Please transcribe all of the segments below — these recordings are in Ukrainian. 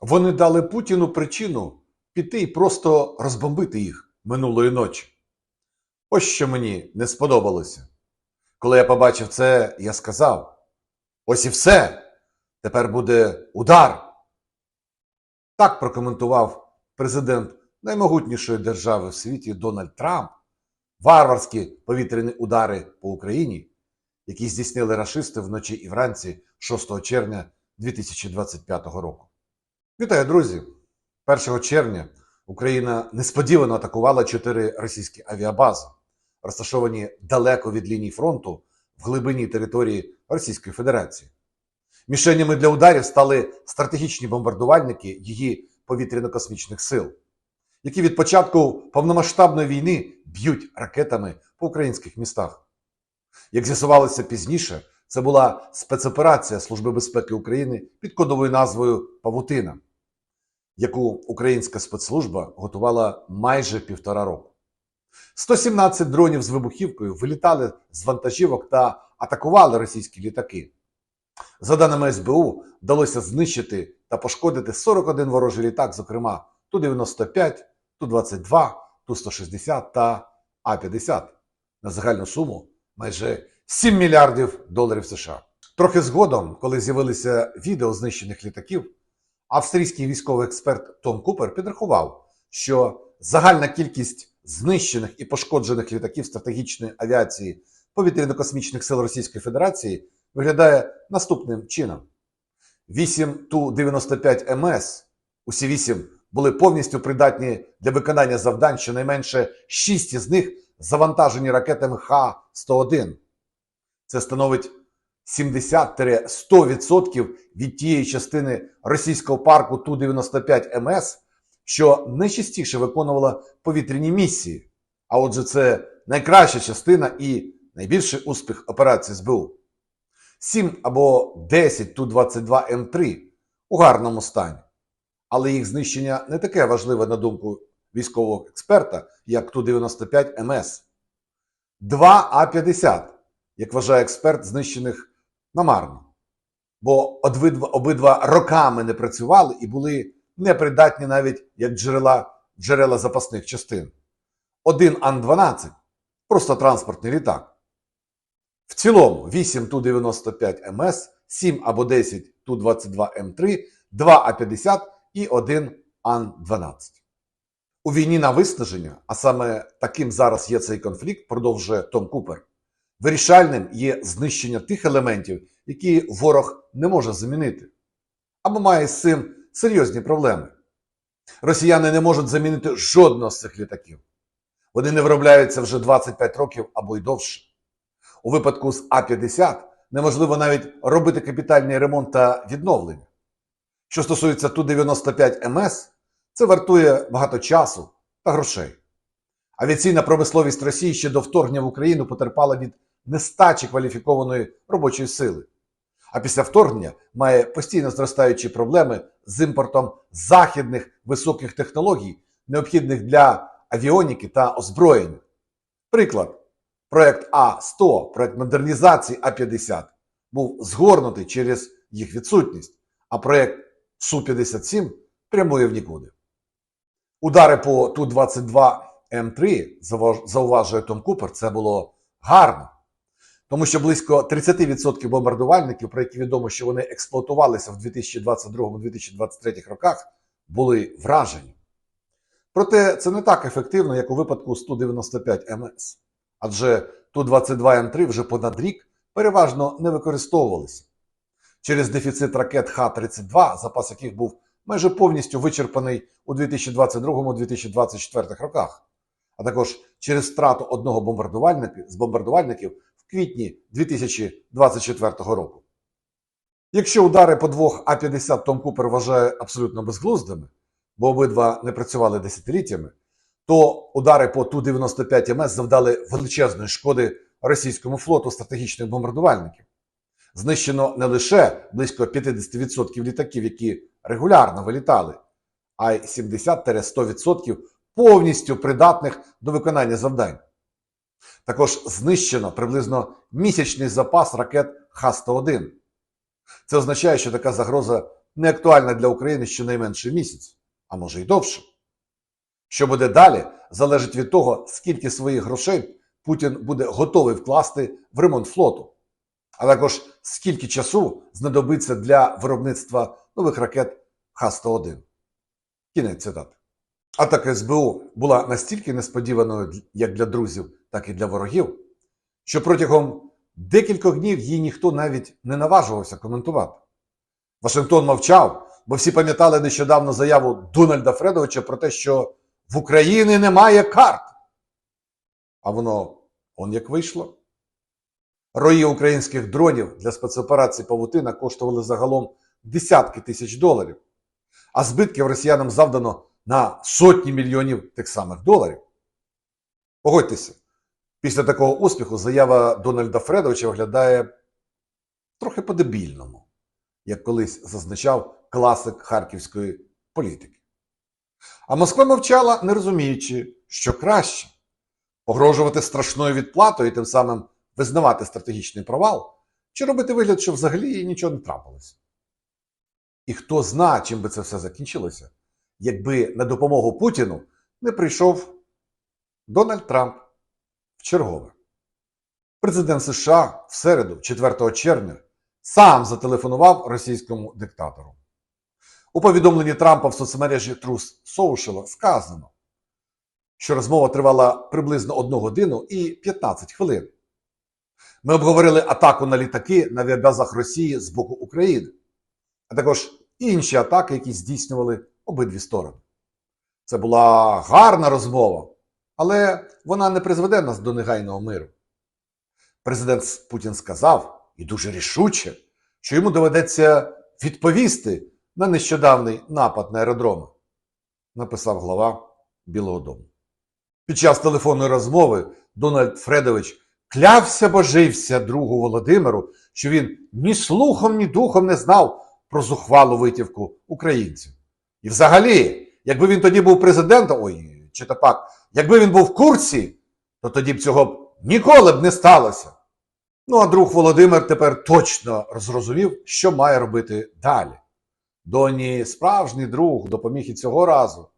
Вони дали Путіну причину піти і просто розбомбити їх минулої ночі. Ось що мені не сподобалося. Коли я побачив це, я сказав: ось і все. Тепер буде удар. Так прокоментував президент наймогутнішої держави в світі Дональд Трамп варварські повітряні удари по Україні, які здійснили рашисти вночі і вранці 6 червня 2025 року. Вітаю, друзі! 1 червня Україна несподівано атакувала чотири російські авіабази, розташовані далеко від лінії фронту в глибині території Російської Федерації. Мішенями для ударів стали стратегічні бомбардувальники її повітряно-космічних сил, які від початку повномасштабної війни б'ють ракетами по українських містах. Як з'ясувалося пізніше, це була спецоперація Служби безпеки України під кодовою назвою Павутина, яку українська спецслужба готувала майже півтора року. 117 дронів з вибухівкою вилітали з вантажівок та атакували російські літаки. За даними СБУ, вдалося знищити та пошкодити 41 ворожий літак, зокрема Ту-95, Ту-22, Ту-160 та А-50 на загальну суму майже 7 мільярдів доларів США. Трохи згодом, коли з'явилися відео знищених літаків, австрійський військовий експерт Том Купер підрахував, що загальна кількість знищених і пошкоджених літаків стратегічної авіації повітряно-космічних сил Російської Федерації виглядає наступним чином: 8 Ту-95 МС, усі 8 були повністю придатні для виконання завдань, щонайменше 6 із них завантажені ракетами Х-101. Це становить 70-100% від тієї частини російського парку Ту-95 МС, що найчастіше виконувала повітряні місії. А отже, це найкраща частина і найбільший успіх операції СБУ. 7 або 10 Ту-22 М3 у гарному стані. Але їх знищення не таке важливе на думку військового експерта, як Ту-95 МС. 2 А-50, як вважає експерт, знищених намарно. Бо обидва, обидва роками не працювали і були непридатні навіть як джерела, джерела запасних частин. Один Ан-12 просто транспортний літак. В цілому 8 Ту-95 МС, 7 або 10 Ту-22 М3, 2 А-50 і 1 Ан-12. У війні на виснаження, а саме таким зараз є цей конфлікт, продовжує Том Купер. Вирішальним є знищення тих елементів, які ворог не може замінити, або має з цим серйозні проблеми. Росіяни не можуть замінити жодного з цих літаків. Вони не виробляються вже 25 років або й довше. У випадку з А-50 неможливо навіть робити капітальний ремонт та відновлення. Що стосується Ту-95 МС, це вартує багато часу та грошей. Авіаційна промисловість Росії ще до вторгнення в Україну потерпала від нестачі кваліфікованої робочої сили. А після вторгнення має постійно зростаючі проблеми з імпортом західних високих технологій, необхідних для авіоніки та озброєння. Приклад. Проект А-100, проект модернізації А-50, був згорнутий через їх відсутність, а проект Су-57 прямує в нікуди. Удари по Ту-22 М3, зауважує Том Купер, це було гарно. Тому що близько 30% бомбардувальників, про які відомо, що вони експлуатувалися в 2022-2023 роках, були вражені. Проте це не так ефективно, як у випадку з Ту-95 МС. Адже Ту-22М3 вже понад рік переважно не використовувалися. Через дефіцит ракет Х-32, запас яких був майже повністю вичерпаний у 2022-2024 роках, а також через втрату одного бомбардувальника з бомбардувальників квітні 2024 року. Якщо удари по двох А-50 Том Купер вважає абсолютно безглуздими, бо обидва не працювали десятиліттями, то удари по Ту-95 МС завдали величезної шкоди російському флоту стратегічних бомбардувальників. Знищено не лише близько 50% літаків, які регулярно вилітали, а й 70-100% повністю придатних до виконання завдань. Також знищено приблизно місячний запас ракет Х-101. Це означає, що така загроза не актуальна для України щонайменше місяць, а може й довше. Що буде далі, залежить від того, скільки своїх грошей Путін буде готовий вкласти в ремонт флоту, а також скільки часу знадобиться для виробництва нових ракет Х-101. Кінець цитати. Атака СБУ була настільки несподіваною як для друзів, так і для ворогів, що протягом декількох днів її ніхто навіть не наважувався коментувати. Вашингтон мовчав, бо всі пам'ятали нещодавно заяву Дональда Фредовича про те, що в Україні немає карт. А воно он як вийшло. Рої українських дронів для спецоперації Павутина коштували загалом десятки тисяч доларів, а збитків росіянам завдано на сотні мільйонів тих самих доларів. Погодьтеся, після такого успіху заява Дональда Фредовича виглядає трохи по-дебільному, як колись зазначав класик харківської політики. А Москва мовчала, не розуміючи, що краще погрожувати страшною відплатою і тим самим визнавати стратегічний провал, чи робити вигляд, що взагалі нічого не трапилося. І хто зна, чим би це все закінчилося, якби на допомогу Путіну не прийшов Дональд Трамп чергове. Президент США в середу, 4 червня, сам зателефонував російському диктатору. У повідомленні Трампа в соцмережі Трус Social сказано, що розмова тривала приблизно 1 годину і 15 хвилин. Ми обговорили атаку на літаки на авіабазах Росії з боку України, а також інші атаки, які здійснювали обидві сторони. Це була гарна розмова, але вона не призведе нас до негайного миру. Президент Путін сказав, і дуже рішуче, що йому доведеться відповісти на нещодавний напад на аеродроми, написав глава Білого Дому. Під час телефонної розмови Дональд Фредович клявся божився другу Володимиру, що він ні слухом, ні духом не знав про зухвалу витівку українців. І взагалі, якби він тоді був президентом, ой, чи то пак, якби він був в курсі, то тоді б цього б ніколи б не сталося. Ну а друг Володимир тепер точно зрозумів, що має робити далі. Доні справжній друг допоміг і цього разу.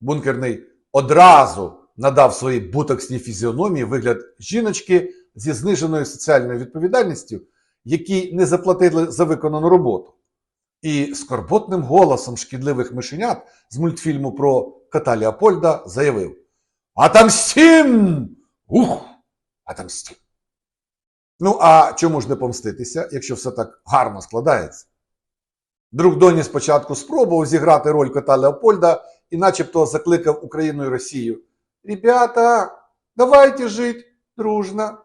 Бункерний одразу надав своїй бутоксній фізіономії вигляд жіночки зі зниженою соціальною відповідальністю, які не заплатили за виконану роботу. І скорботним голосом шкідливих мишенят з мультфільму про кота Леопольда заявив: Атамстім! Ух! Атамстім! Ну, а чому ж не помститися, якщо все так гарно складається? Друг Доні спочатку спробував зіграти роль кота Леопольда і начебто закликав Україну і Росію. Ребята, давайте жить дружно.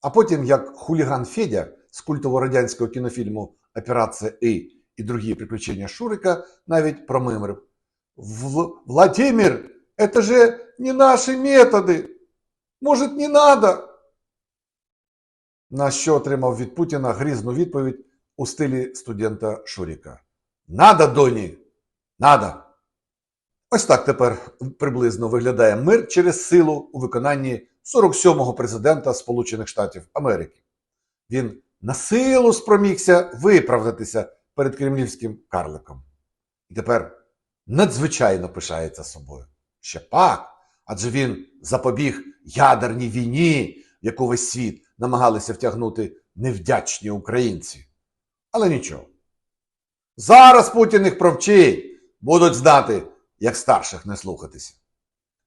А потім, як хуліган Федя з культового радянського кінофільму Операція І і другі приключення Шурика навіть промимрив. Владимир, это же не наші методи. Может, не надо? На що отримав від Путіна грізну відповідь у стилі студента Шуріка. Надо, доні, надо. Ось так тепер приблизно виглядає мир через силу у виконанні 47-го президента Сполучених Штатів Америки. Він на силу спромігся виправдатися перед кремлівським карликом. І тепер надзвичайно пишається собою. Ще пак, адже він запобіг ядерній війні, в яку весь світ намагалися втягнути невдячні українці. Але нічого. Зараз Путін їх провчить, будуть знати, як старших не слухатися.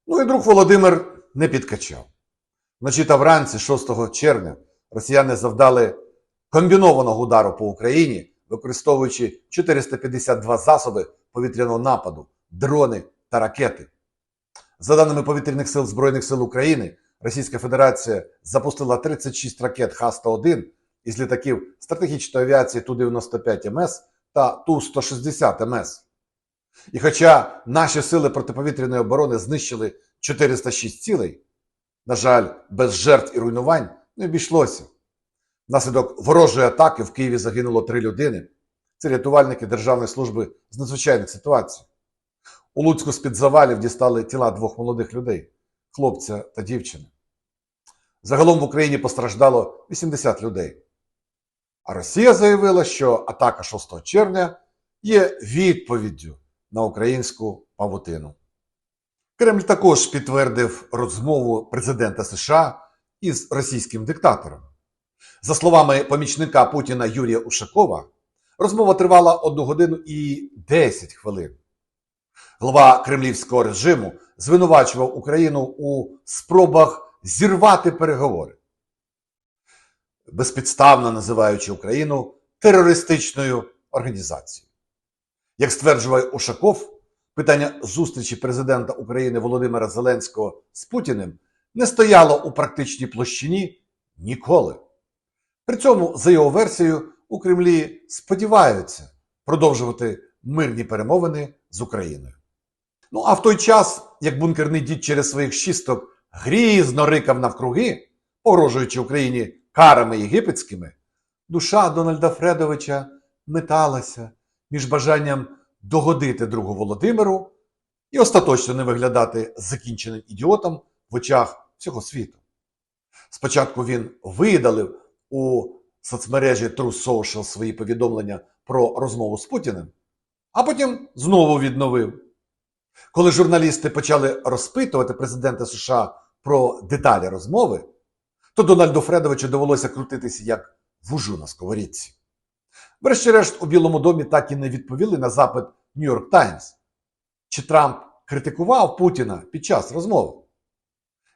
Ну і друг Володимир не підкачав. Вночі та вранці, 6 червня, росіяни завдали комбінованого удару по Україні, використовуючи 452 засоби повітряного нападу, дрони та ракети. За даними повітряних сил Збройних сил України, Російська Федерація запустила 36 ракет Х-101 із літаків стратегічної авіації Ту-95 МС та Ту-160 МС. І хоча наші сили протиповітряної оборони знищили 406 цілей, на жаль, без жертв і руйнувань не обійшлося. Внаслідок ворожої атаки в Києві загинуло три людини. Це рятувальники Державної служби з надзвичайних ситуацій. У Луцьку з-під завалів дістали тіла двох молодих людей хлопця та дівчини. Загалом в Україні постраждало 80 людей. А Росія заявила, що атака 6 червня є відповіддю на українську павутину. Кремль також підтвердив розмову президента США із російським диктатором. За словами помічника Путіна Юрія Ушакова, розмова тривала 1 годину і 10 хвилин. Глава кремлівського режиму звинувачував Україну у спробах зірвати переговори, безпідставно називаючи Україну терористичною організацією. Як стверджує Ушаков, питання зустрічі президента України Володимира Зеленського з Путіним не стояло у практичній площині ніколи. При цьому, за його версією, у Кремлі сподіваються продовжувати мирні перемовини з Україною. Ну а в той час, як бункерний дід через своїх шісток грізно рикав навкруги, погрожуючи Україні карами єгипетськими, душа Дональда Фредовича металася між бажанням догодити другу Володимиру і остаточно не виглядати закінченим ідіотом в очах всього світу. Спочатку він видалив у соцмережі True Social свої повідомлення про розмову з Путіним, а потім знову відновив. Коли журналісти почали розпитувати президента США про деталі розмови, то Дональду Фредовичу довелося крутитися як вужу на сковорідці. Врешті-решт, у Білому домі так і не відповіли на запит Нью-Йорк Таймс. Чи Трамп критикував Путіна під час розмови?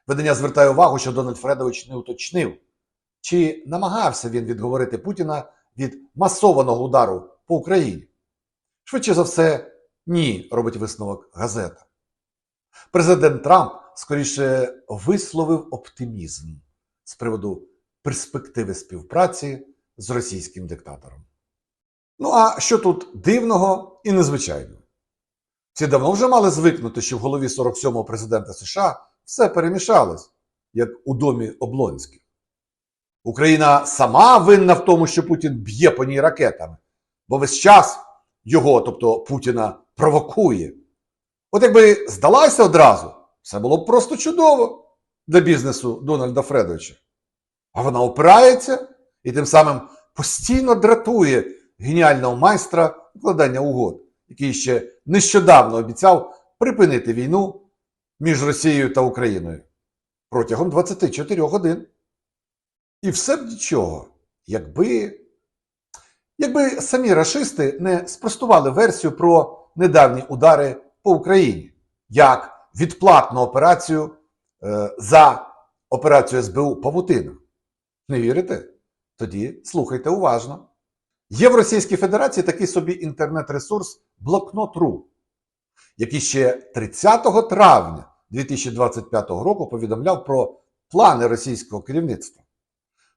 Видання звертає увагу, що Дональд Фредович не уточнив, чи намагався він відговорити Путіна від масованого удару по Україні. Швидше за все, ні, робить висновок газета. Президент Трамп скоріше висловив оптимізм з приводу перспективи співпраці з російським диктатором. Ну а що тут дивного і незвичайного? Всі давно вже мали звикнути, що в голові 47-го президента США все перемішалось, як у домі Облонських. Україна сама винна в тому, що Путін б'є по ній ракетами, бо весь час його, тобто Путіна, провокує. От якби здалася одразу, все було б просто чудово для бізнесу Дональда Фредовича. А вона опирається і тим самим постійно дратує геніального майстра укладання угод, який ще нещодавно обіцяв припинити війну між Росією та Україною протягом 24 годин. І все б нічого, якби, якби самі рашисти не спростували версію про недавні удари по Україні як відплатну операцію е, за операцію СБУ Павутина. Не вірите? Тоді слухайте уважно. Є в Російській Федерації такий собі інтернет-ресурс Блокнот.ру, який ще 30 травня 2025 року повідомляв про плани російського керівництва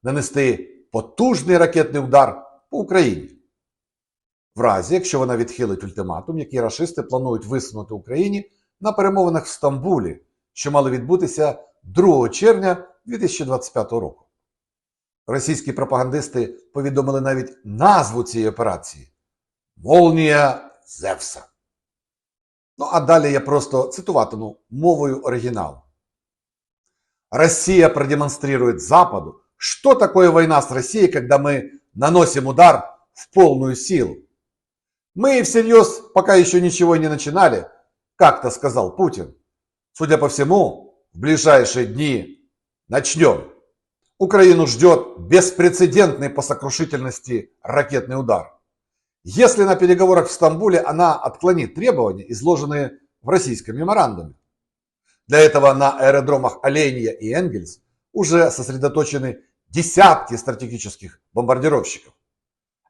нанести потужний ракетний удар по Україні. В разі, якщо вона відхилить ультиматум, який рашисти планують висунути Україні на перемовинах в Стамбулі, що мали відбутися 2 червня 2025 року. Російські пропагандисти повідомили навіть назву цієї операції Молнія Зевса. Ну а далі я просто цитуватиму мовою оригіналу. Россия продемонстрирует Западу, что такое война с Россией, когда мы наносим удар в полную силу. Мы всерьез пока еще ничего не начинали, как-то сказал Путин. Судя по всему, в ближайшие дни начнем. Украину ждет беспрецедентный по сокрушительности ракетный удар. Если на переговорах в Стамбуле она отклонит требования, изложенные в российском меморандуме. Для этого на аэродромах Оленья и Энгельс уже сосредоточены десятки стратегических бомбардировщиков.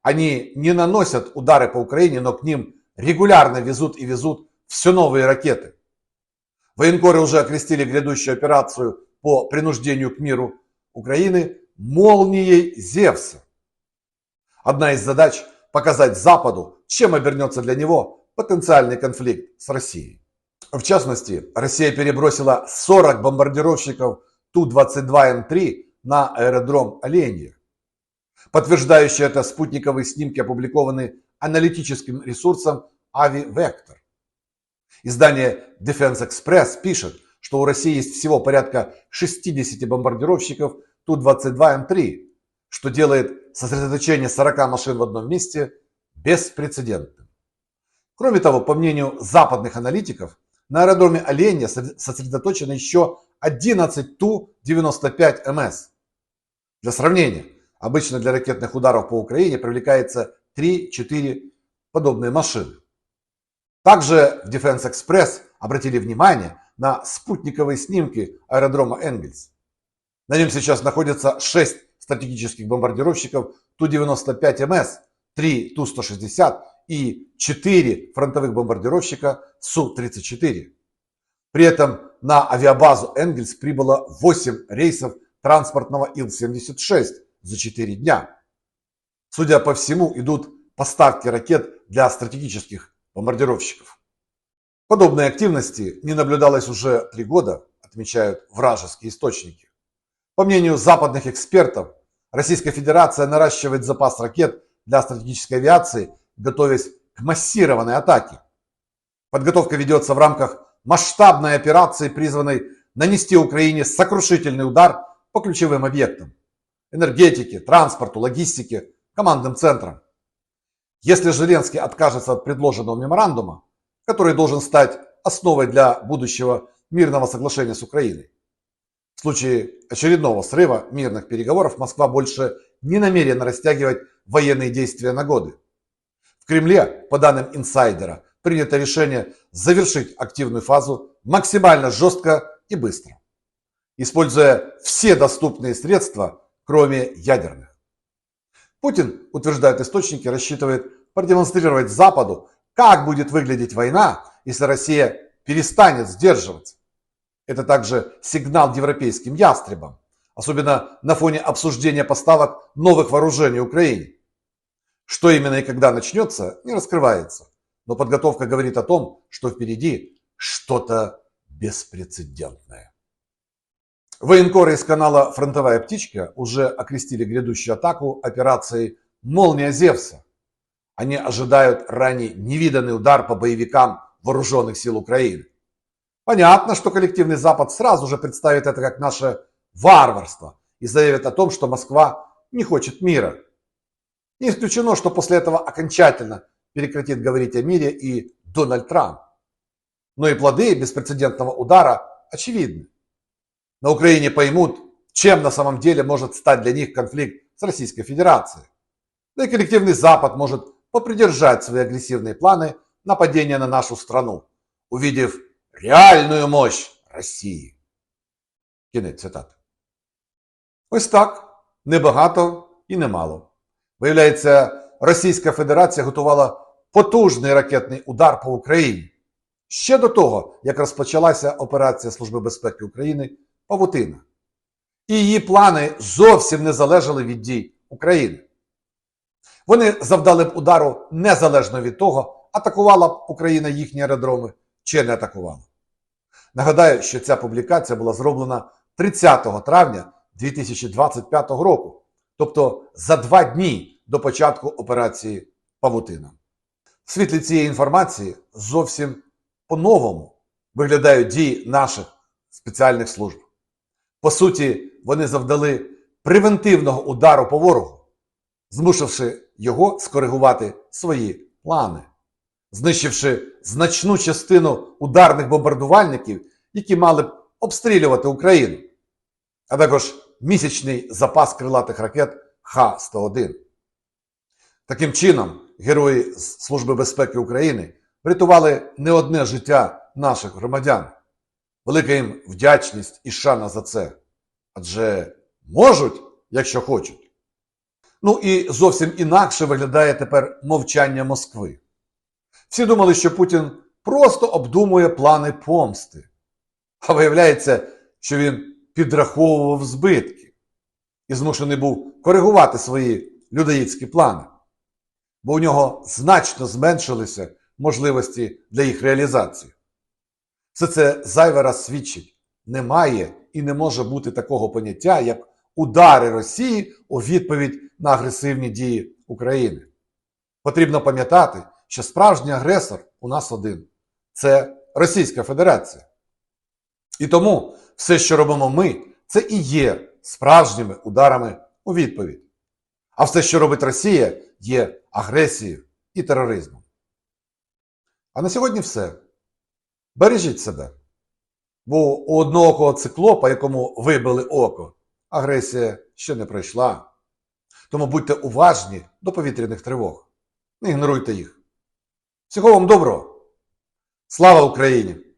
Они не наносят удары по Украине, но к ним регулярно везут и везут все новые ракеты. Военкоры уже окрестили грядущую операцию по принуждению к миру Украины молнией Зевса. Одна из задач – показать Западу, чем обернется для него потенциальный конфликт с Россией. В частности, Россия перебросила 40 бомбардировщиков Ту-22М3 на аэродром Оленья. Подтверждающие это спутниковые снимки опубликованы аналитическим ресурсом AviVector. Издание Defense Express пишет, что у России есть всего порядка 60 бомбардировщиков Ту-22М3, что делает сосредоточение 40 машин в одном месте беспрецедентным. Кроме того, по мнению западных аналитиков, на аэродроме Оленя сосредоточено еще 11 Ту-95МС. Для сравнения, обычно для ракетных ударов по Украине привлекается 3-4 подобные машины. Также в Defense Express обратили внимание на спутниковые снимки аэродрома Энгельс. На нем сейчас находятся 6 стратегических бомбардировщиков Ту-95МС, 3 Ту-160 и 4 фронтовых бомбардировщика Су-34. При этом на авиабазу Энгельс прибыло 8 рейсов транспортного Ил-76 за 4 дня. Судя по всему, идут поставки ракет для стратегических бомбардировщиков. Подобной активности не наблюдалось уже три года, отмечают вражеские источники. По мнению западных экспертов, Российская Федерация наращивает запас ракет для стратегической авиации, готовясь к массированной атаке. Подготовка ведется в рамках масштабной операции, призванной нанести Украине сокрушительный удар по ключевым объектам – энергетике, транспорту, логистике, командным центрам. Если Зеленский откажется от предложенного меморандума, который должен стать основой для будущего мирного соглашения с Украиной, в случае очередного срыва мирных переговоров Москва больше не намерена растягивать военные действия на годы. В Кремле, по данным инсайдера, принято решение завершить активную фазу максимально жестко и быстро, используя все доступные средства, кроме ядерных. Путин, утверждают источники, рассчитывает продемонстрировать Западу, как будет выглядеть война, если Россия перестанет сдерживаться. Это также сигнал европейским ястребам, особенно на фоне обсуждения поставок новых вооружений Украине. Что именно и когда начнется, не раскрывается. Но подготовка говорит о том, что впереди что-то беспрецедентное. Военкоры из канала «Фронтовая птичка» уже окрестили грядущую атаку операцией «Молния Зевса». Они ожидают ранее невиданный удар по боевикам вооруженных сил Украины. Понятно, что коллективный Запад сразу же представит это как наше варварство и заявит о том, что Москва не хочет мира. Не исключено, что после этого окончательно прекратит говорить о мире и Дональд Трамп. Но и плоды беспрецедентного удара очевидны на Украине поймут, чем на самом деле может стать для них конфликт с Российской Федерацией. Да и коллективный Запад может попридержать свои агрессивные планы нападения на нашу страну, увидев реальную мощь Росії. Кінець цитати. Ось так. Небагато і немало. Виявляється, Російська Федерація готувала потужний ракетний удар по Україні. Ще до того, як розпочалася операція Служби безпеки України павутина. І її плани зовсім не залежали від дій України. Вони завдали б удару незалежно від того, атакувала б Україна їхні аеродроми чи не атакувала. Нагадаю, що ця публікація була зроблена 30 травня 2025 року, тобто за два дні до початку операції Павутина. В світлі цієї інформації зовсім по-новому виглядають дії наших спеціальних служб. По суті, вони завдали превентивного удару по ворогу, змусивши його скоригувати свої плани, знищивши значну частину ударних бомбардувальників, які мали б обстрілювати Україну, а також місячний запас крилатих ракет Х-101. Таким чином, герої Служби безпеки України врятували не одне життя наших громадян. Велика їм вдячність і шана за це. Адже можуть, якщо хочуть. Ну і зовсім інакше виглядає тепер мовчання Москви. Всі думали, що Путін просто обдумує плани помсти. А виявляється, що він підраховував збитки і змушений був коригувати свої людоїдські плани. Бо у нього значно зменшилися можливості для їх реалізації. Все це зайвий раз свідчить. Немає і не може бути такого поняття, як удари Росії у відповідь на агресивні дії України. Потрібно пам'ятати, що справжній агресор у нас один це Російська Федерація. І тому все, що робимо ми, це і є справжніми ударами у відповідь. А все, що робить Росія, є агресією і тероризмом. А на сьогодні все. Бережіть себе. Бо у одного циклопа, якому вибили око, агресія ще не пройшла. Тому будьте уважні до повітряних тривог. Не ігноруйте їх. Всього вам доброго. Слава Україні!